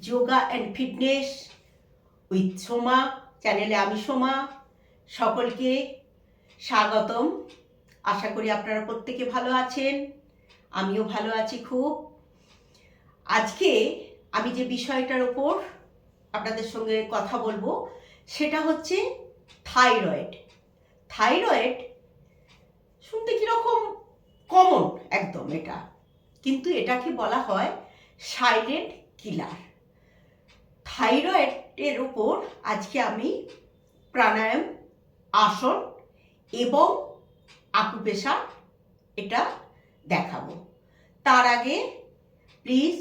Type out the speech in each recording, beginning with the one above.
Yoga and fitness with Soma চ্যানেলে আমি সোমা। সকলকে স্বাগতম। আশা করি আপনারা প্রত্যেকে ভালো আছেন। আমিও ভালো আছি খুব। আজকে আমি যে বিষয়টার ওপর আপনাদের সঙ্গে কথা বলব, সেটা হচ্ছে থাইরয়েড। থাইরয়েড শুনতে কীরকম কমন একদম এটা। কিন্তু এটাকে বলা হয় সাইলেন্ট কিলার থাইরয়েডের ওপর আজকে আমি প্রাণায়াম, আসন এবং আকুপেশার এটা দেখাবো। তার আগে প্লিজ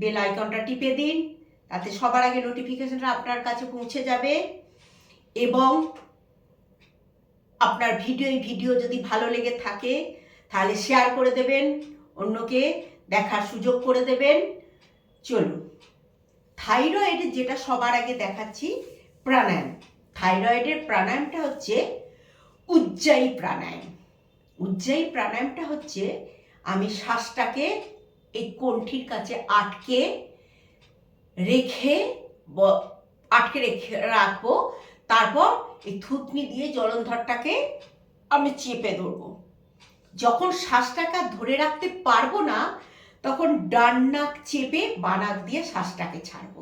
বেল আইকনটা টিপে দিন, তাতে সবার আগে নোটিফিকেশনটা আপনার কাছে পৌঁছে যাবে এবং আপনার ভিডিও ভিডিও যদি ভালো লেগে থাকে, তাহলে শেয়ার করে দেবেন, অন্যকে দেখার সুযোগ করে দেবেন। চলুন। থাইরয়েড যেটা সবার আগে দেখাচ্ছি, প্রাণায়াম। থাইরয়েডের প্রাণায়ামটা হচ্ছে উজ্জায়ী প্রাণায়াম। উজ্জায়ী প্রাণায়ামটা হচ্ছে আমি শ্বাসটাকে এই কণ্ঠির কাছে আটকে রেখে আটকে রেখে রাখব, তারপর এই থুতনি দিয়ে জলন্ধরটাকে আমি চেপে ধরবো। যখন শ্বাসটাকে ধরে রাখতে পারব না, তখন ডান নাক চেপে বানাক দিয়ে শ্বাসটাকে ছাড়বো।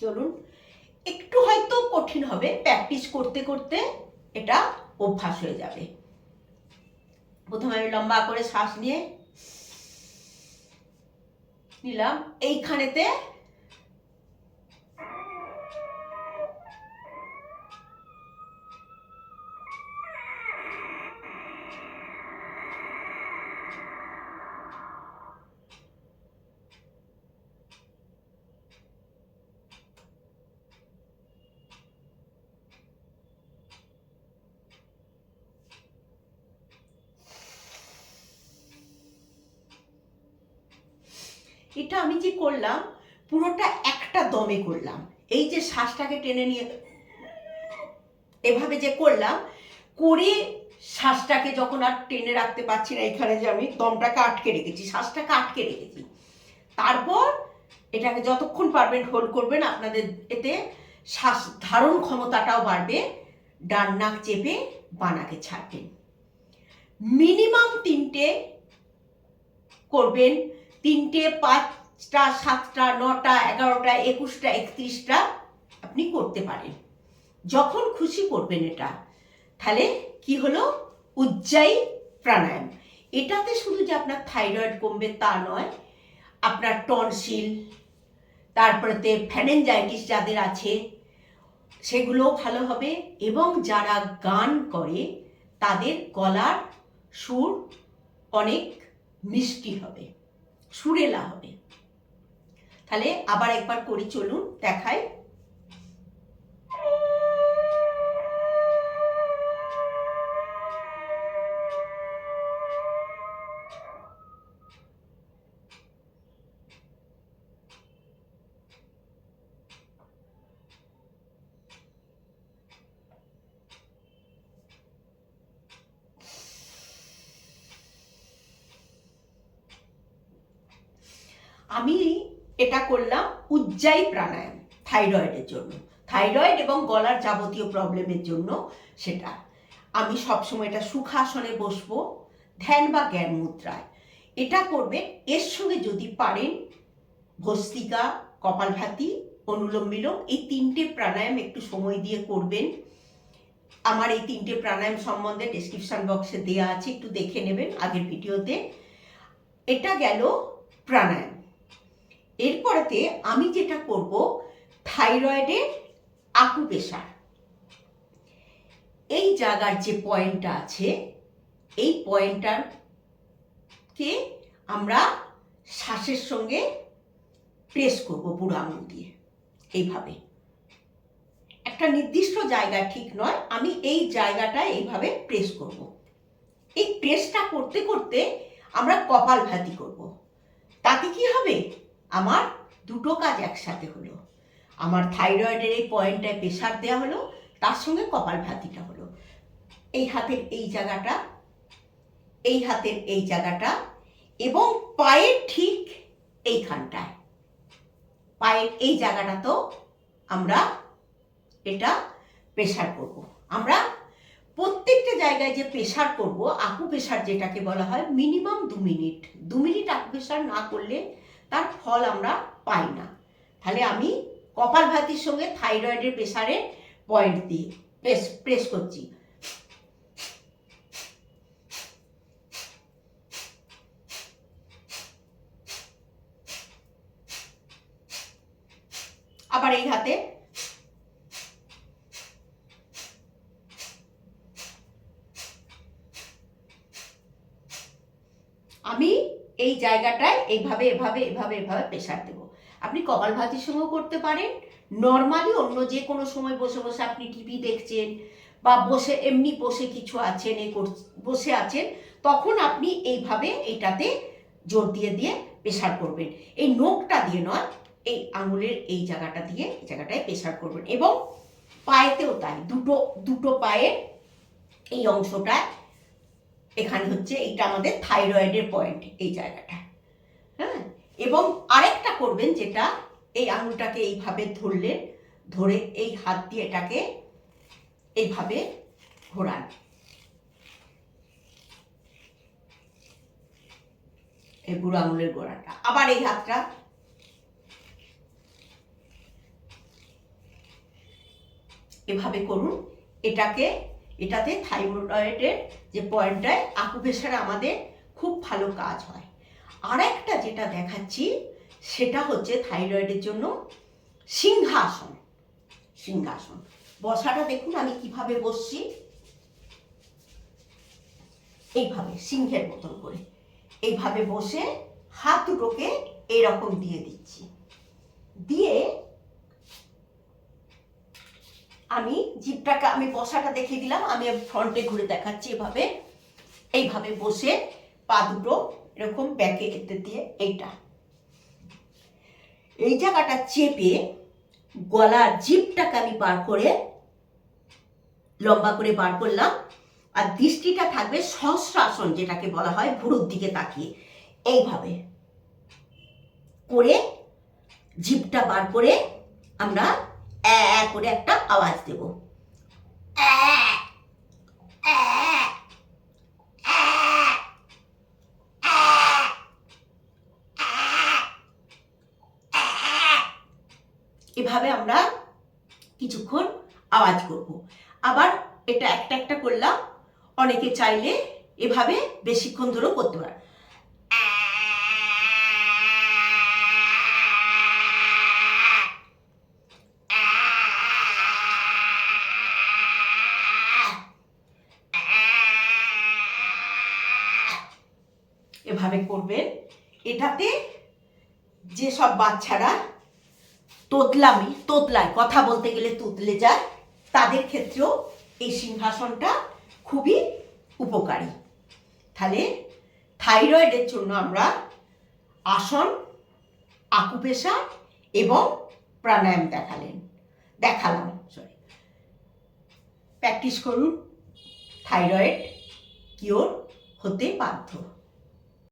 চলুন, একটু হয়তো কঠিন হবে প্র্যাকটিস করতে করতে এটা অভ্যাস হয়ে যাবে। প্রথমে আমি লম্বা করে শ্বাস নিয়ে নিলাম, এইখানেতে এটা আমি যে করলাম, পুরোটা একটা দমে করলাম। এই যে শ্বাসটাকে টেনে নিয়ে এভাবে যে করলাম, করে শ্বাসটাকে যখন আর টেনে রাখতে পারছি না এখানে যে আমি দমটাকে আটকে রেখেছি, শ্বাসটাকে আটকে রেখেছি। তারপর এটাকে যতক্ষণ পারবেন হোল্ড করবেন, আপনাদের এতে শ্বাস ধারণ ক্ষমতাটাও বাড়বে, ডান নাক চেপে বানাকে ছাড়বেন মিনিমাম তিনটে করবেন তিনটে পাঁচটা সাতটা, নটা, এগারোটা, একুশটা, একত্রিশটা আপনি করতে পারেন। যখন খুশি করবেন এটা, তাহলে কি হলো? উজ্জায়ী প্রাণায়াম। এটাতে শুধু যে আপনার থাইরয়েড কমবে তা নয়, আপনার টনসিল, তারপরেতে ফ্যানেঞ্জাইটিস যাদের আছে, সেগুলোও ভালো হবে এবং যারা গান করে, তাদের গলার সুর অনেক মিষ্টি হবে। সুরেলা হবে। তাহলে আবার একবার করি চলুন দেখাই। আমি এটা করলাম উজ্জায়ী প্রাণায়াম, থাইরয়েডের জন্য। থাইরয়েড এবং গলার যাবতীয় প্রবলেমের জন্য সেটা। আমি সবসময় এটা সুখাসনে বসবো, ধ্যান বা জ্ঞান মুদ্রায়। এটা করবেন এর সঙ্গে যদি পারেন ভস্তিকা, কপালভাতি, অনুলোম বিলোম, এই তিনটে প্রাণায়াম একটু সময় দিয়ে করবেন। আমার এই তিনটে প্রাণায়াম সম্বন্ধে ডেসক্রিপশন বক্সে দেওয়া আছে, একটু দেখে নেবেন আগের ভিডিওতে। এটা গেল প্রাণায়াম। এরপরেতে আমি যেটা করব থাইরয়েডের আকু আকুপেশার এই জায়গার যে পয়েন্টটা আছে, এই পয়েন্টটাকে আমরা শ্বাসের সঙ্গে প্রেস করব বুড়ো আঙুল দিয়ে, এইভাবে। একটা নির্দিষ্ট জায়গা ঠিক নয়, আমি এই জায়গাটা এইভাবে প্রেস করব। এই প্রেসটা করতে করতে আমরা কপাল ভাতি করব। তাতে কি হবে? আমার দুটো কাজ একসাথে হলো। আমার থাইরয়েডের এই পয়েন্টটায় প্রেশার দেওয়া হলো, তার সঙ্গে কপাল ভাতিটা হলো। এই হাতের এই জায়গাটা, এই হাতের এই জায়গাটা এবং পায়ের ঠিক এইখানটায়। পায়ের এই জায়গাটা তো আমরা এটা প্রেশার করব। আমরা প্রত্যেকটা জায়গায় যে প্রেশার করব আকু প্রেশার যেটাকে বলা হয় মিনিমাম দু মিনিট দু মিনিট আকু প্রেশার না করলে তার ফল আমরা পাই না। তাহলে আমি কপাল ভাতির সঙ্গে থাইরয়েডের প্রেসারে পয়েন্ট দিয়ে প্রেস প্রেস করছি। আবার এই হাতে আমি এই জায়গাটায় এইভাবে এভাবে এভাবে এভাবে প্রেশার দেবো। আপনি কপাল ভাতির সঙ্গেও করতে পারেন। নর্মালি অন্য যে কোনো সময় বসে বসে আপনি টিভি দেখছেন বা বসে, এমনি বসে কিছু আছেন এ কর- বসে আছেন, তখন আপনি এইভাবে এইটাতে জোর দিয়ে দিয়ে প্রেশার করবেন। এই নোকটা দিয়ে নয়, এই আঙুলের এই জায়গাটা দিয়ে জায়গাটায় প্রেশার করবেন। এবং পায়েতেও তাই, দুটো দুটো পায়ের এই অংশটায় এখানে হচ্ছে এইটা আমাদের থাইরয়েডের পয়েন্ট এই জায়গাটা। হ্যাঁ? এবং আরেকটা করবেন যেটা এই আঙুলটাকে এইভাবে ধরলেন ধরে এই হাত দিয়ে এটাকে এইভাবে ঘোরান। এই বুড়ো আঙুলের গোড়াটা। আবার এই হাতটা। এভাবে করুন, এটাকে এটাতে থাইরয়েডের যে পয়েন্টটায় আকুপেশারে আমাদের খুব ভালো কাজ হয়। আর একটা যেটা দেখাচ্ছি, সেটা হচ্ছে থাইরয়েডের জন্য সিংহাসন। সিংহাসন। বসাটা দেখুন, আমি কীভাবে বসছি। এইভাবে, সিংহের মতন করে। এইভাবে বসে হাত দুটোকে এরকম দিয়ে দিচ্ছি। দিয়ে আমি জিপটাকে, আমি বসাটা দেখিয়ে দিলাম, আমি ফ্রন্টে ঘুরে দেখাচ্ছি এভাবে। এইভাবে বসে পা দুটো এরকম ব্যাকে এতে দিয়ে এইটা। এই জায়গাটা চেপে গলার জিপটাকে আমি বার করে, লম্বা করে বার করলাম। আর দৃষ্টিটা থাকবে সহস্রাসন যেটাকে বলা হয়, ভুরুর দিকে তাকিয়ে। এইভাবে করে জিপটা বার করে আমরা অ্যা করে একটা আওয়াজ দেব। এভাবে আমরা কিছুক্ষণ আওয়াজ করব। আবার এটা একটা একটা করলাম। অনেকে চাইলে এভাবে বেশিক্ষণ ধরেও করতে পারে। এভাবে করবেন। এটাতে যেসব বাচ্চারা তোতলামি, তোতলায়, কথা বলতে গেলে তুতলে যায়, তাদের ক্ষেত্রেও এই সিংহাসনটা খুবই উপকারী। তাহলে থাইরয়েডের জন্য আমরা আসন, আকুপেশা এবং প্রাণায়াম দেখালেন, দেখালাম সরি প্র্যাকটিস করুন, থাইরয়েড কিওর হতে বাধ্য।